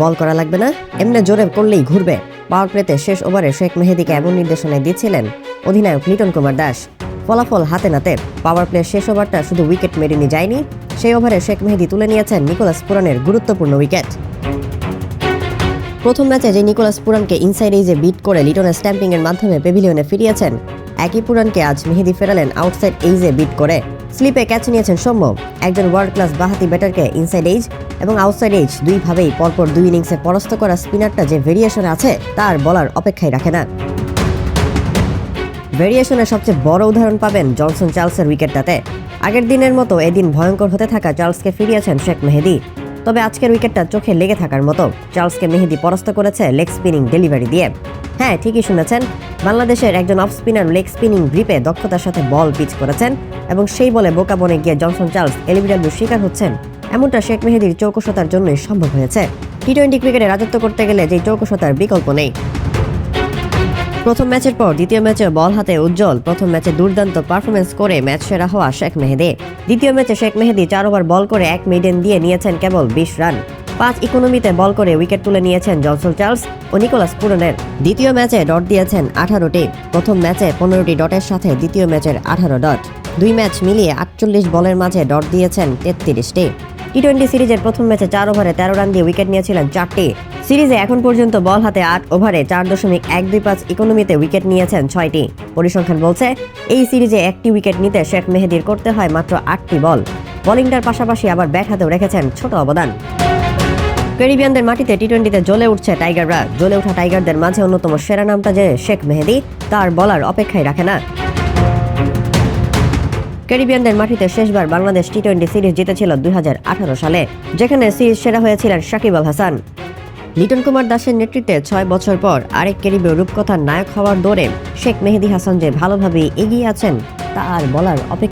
বল করা লাগবে না? এমনি জোরে করলেই ঘুরবে। পাওয়ার প্লেতে শেষ ওভারে শেখ মেহেদিকে এমন নির্দেশনায় দিচ্ছিলেন অধিনায়ক লিটন কুমার দাস। ফলাফল হাতে নাতে। পাওয়ার প্লে শেষ ওভারটা শুধু উইকেট মেরিনি যায়নি, সেই ওভারে শেখ মেহেদি তুলে নিয়েছেন নিকোলাস পুরানের গুরুত্বপূর্ণ উইকেট। প্রথম ম্যাচে যে নিকোলাস পুরানকে ইনসাইড এজে বিট করে লিটনের স্ট্যাম্পিংয়ের মাধ্যমে পেভিলিয়নে ফিরিয়েছেন, একই পুরানকে আজ মেহেদি ফেরালেন আউটসাইড এইজে বিট করে। স্লিপে ক্যাচ নিয়েছেন সৌম্য। একজন ওয়ার্ল্ড ক্লাস বাহাতি ব্যাটারকে ইনসাইড এইজ এবং আউটসাইড এইজ দুইভাবেই পরপর দুই ইনিংসে পরাস্ত করা স্পিনারটা যে ভেরিয়েশন আছে, তার বলার অপেক্ষায় রাখে না। ভেরিয়েশনের সবচেয়ে বড় উদাহরণ পাবেন জনসন চার্লসের উইকেটটাতে আগের দিনের মতো এদিন ভয়ঙ্কর হতে থাকা চার্লসকে ফিরিয়েছেন শেখ মেহেদি। তবে আজকের উইকেটটা চোখে লেগে থাকার মতো, চার্লসকে মেহেদি পরাস্ত করেছে লেগ স্পিনিং ডেলিভারি দিয়ে। হ্যাঁ ঠিকই শুনেছেন বাংলাদেশের একজন অফ স্পিনার লেগ স্পিনিং গ্রিপে দক্ষতার সাথে বল পিচ করেছেন এবং সেই বলে বোকা বনে গিয়ে জনসন চার্লস এলিবিডাব্লিউ শিকার হচ্ছেন। এমনটা শেখ মেহেদির চৌকশতার জন্যই সম্ভব হয়েছে। টি টোয়েন্টি ক্রিকেটে রাজত্ব করতে গেলে যে চৌকশতার বিকল্প নেই। প্রথম ম্যাচের পর দ্বিতীয় ম্যাচে বল হাতে উজ্জ্বল। প্রথম ম্যাচে দুর্দান্ত পারফরমেন্স করে ম্যাচ সেরা হওয়া শেখ মেহেদি। দ্বিতীয় ম্যাচে শেখ মেহেদি চার ওভার বল করে এক মেডেন দিয়ে নিয়েছেন কেবল বিশ রান। পাঁচ ইকোনমিতে বল করে উইকেট তুলে নিয়েছেন জনসন চার্লস ও নিকোলাস পুরনের। দ্বিতীয় ম্যাচে ডট দিয়েছেন আঠারোটি প্রথম ম্যাচে পনেরোটি ডটের সাথে দ্বিতীয় ম্যাচের আঠারো ডট। দুই ম্যাচ মিলিয়ে আটচল্লিশ বলের মাঝে ডট দিয়েছেন তেত্রিশটি টি। টোয়েন্টি সিরিজের প্রথম ম্যাচে চার ওভারে তেরো রান দিয়ে উইকেট নিয়েছিলেন চারটি সিরিজে এখন পর্যন্ত বল হাতে আট ওভারে চার দশমিক এক দুই পাঁচ ইকোনমিতে উইকেট নিয়েছেন ছয়টি পরিসংখ্যান বলছে, এই সিরিজে একটি উইকেট নিতে শেখ মেহেদির করতে হয় মাত্র আটটি বল। বোলিংটার পাশাপাশি আবার ব্যাট হাতেও রেখেছেন ছোট অবদান। ক্যারিবিয়ানদের মাটিতে টি টোয়েন্টিতে জ্বলে উঠছে টাইগাররা জ্বলে ওঠা টাইগারদের মাঝে অন্যতম সেরা নামটা যে শেখ মেহেদি, তার বলার অপেক্ষায় রাখে না। ক্যারিবিয়ানদের মাটিতে শেষবার বাংলাদেশ টি টোয়েন্টি সিরিজ জিতেছিল দুই হাজার আঠারো সালে, যেখানে সিরিজ সেরা হয়েছিলেন শাকিব আল হাসান। লিটন কুমার দাসের নেতৃত্বে ছয় বছর পর আরেক ক্যারিবীয় রূপকথার নায়ক হওয়ার দৌড়ে শেখ মেহেদি হাসান যে ভালোভাবে এগিয়ে আছেন তা আর বলার অপেক্ষা